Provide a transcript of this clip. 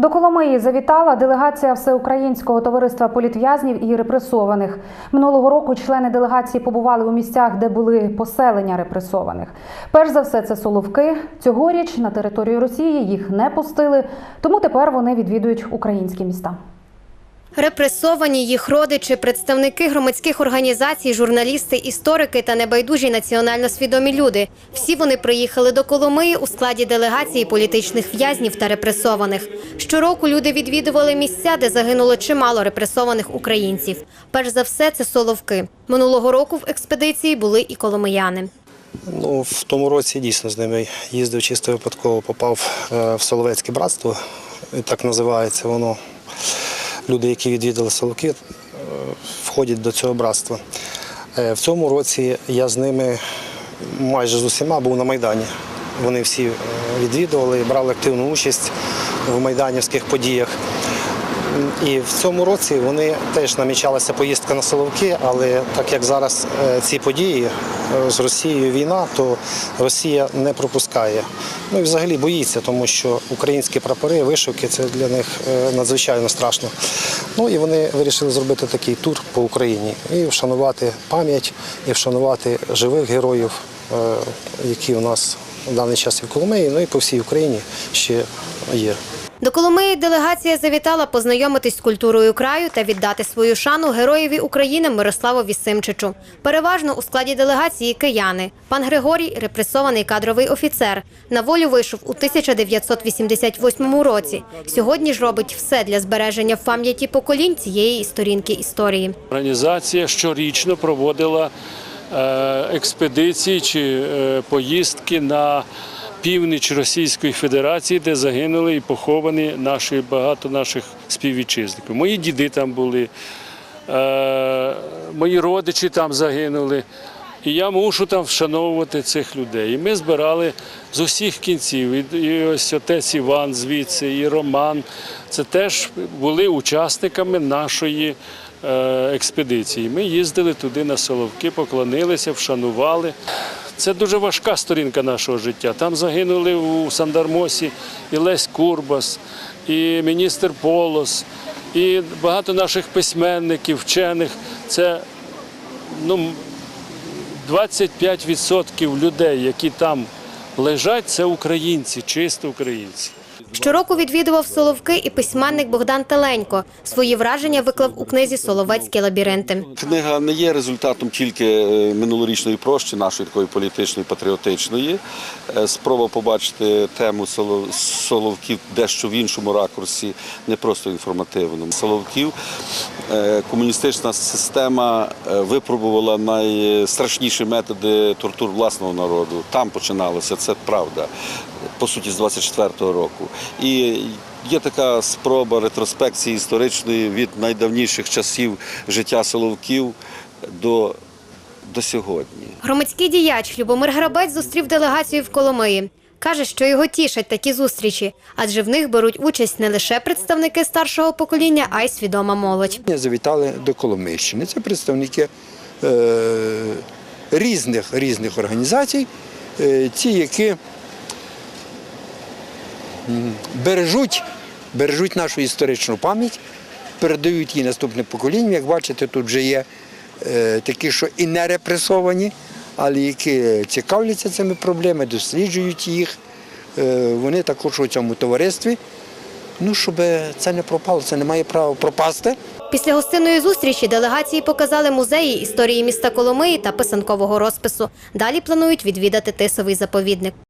До Коломиї завітала делегація Всеукраїнського товариства політв'язнів і репресованих. Минулого року члени делегації побували у місцях, де були поселення репресованих. Перш за все, це Соловки. Цьогоріч на територію Росії їх не пустили, тому тепер вони відвідують українські міста. Репресовані їх родичі, представники громадських організацій, журналісти, історики та небайдужі національно свідомі люди. Всі вони приїхали до Коломиї у складі делегації політичних в'язнів та репресованих. Щороку люди відвідували місця, де загинуло чимало репресованих українців. Перш за все, це Соловки. Минулого року в експедиції були і коломияни. Ну, в тому році дійсно з ними їздив чисто випадково, попав е, в Соловецьке братство, так називається воно. Люди, які відвідали Соловки, е, входять до цього братства. Е, В цьому році я з ними майже з усіма був на Майдані. Вони всі е, відвідували, брали активну участь в майданівських подіях. І в цьому році вони теж намічалася поїздка на Соловки, але так як зараз е, ці події е, з Росією війна, то Росія не пропускає. Ну і взагалі боїться, тому що українські прапори, вишивки це для них е, надзвичайно страшно. Ну і вони вирішили зробити такий тур по Україні і вшанувати пам'ять, і вшанувати живих героїв, які у нас в даний час і в Коломиї, ну і по всій Україні ще є. До Коломиї делегація завітала познайомитись з культурою краю та віддати свою шану героєві України Мирославові Симчичу. Переважно у складі делегації кияни. Пан Григорій – репресований кадровий офіцер. На волю вийшов у 1988 році. Сьогодні ж робить все для збереження в пам'яті поколінь цієї сторінки історії. Організація щорічно проводила е, експедиції чи е, поїздки на північ Російської Федерації, де загинули і поховані наші багато наших співвітчизників. Мої діди там були, е, мої родичі там загинули. І я мушу там вшановувати цих людей. І ми збирали з усіх кінців. І, ось отець Іван звідси, і Роман. Це теж були учасниками нашої е, експедиції. Ми їздили туди на Соловки, поклонилися, вшанували. Це дуже важка сторінка нашого життя. Там загинули у Сандармосі і Лесь Курбас, і міністр Полос, і багато наших письменників, вчених. Це ну, 25% людей, які там лежать, це українці, чисто українці. Щороку відвідував Соловки і письменник Богдан Теленько. Свої враження виклав у книзі «Соловецькі лабіринти». Книга не є результатом тільки е, минулорічної прощі, нашої такої політичної, патріотичної. Е, Спроба побачити тему Солов- Соловків дещо в іншому ракурсі, не просто інформативному. Соловків е, комуністична система випробувала найстрашніші методи тортур власного народу. Там починалося, це правда, по суті, з 24-го року. І Є така спроба ретроспекції історичної від найдавніших часів життя Соловків до, до сьогодні. Громадський діяч Любомир Грабець зустрів делегацію в Коломиї. Каже, що його тішать такі зустрічі, адже в них беруть участь не лише представники старшого покоління, а й свідома молодь. Завітали до Коломийщини. Це представники е, різних, різних організацій, е, ті, які бережуть, бережуть нашу історичну пам'ять, передають її наступним поколінням. Як бачите, тут вже є е, такі, що і не репресовані, але які цікавляться цими проблемами, досліджують їх. Е, вони також у цьому товаристві. Ну, щоб це не пропало, це не має права пропасти. Після гостинної зустрічі делегації показали музеї історії міста Коломиї та писанкового розпису. Далі планують відвідати тисовий заповідник.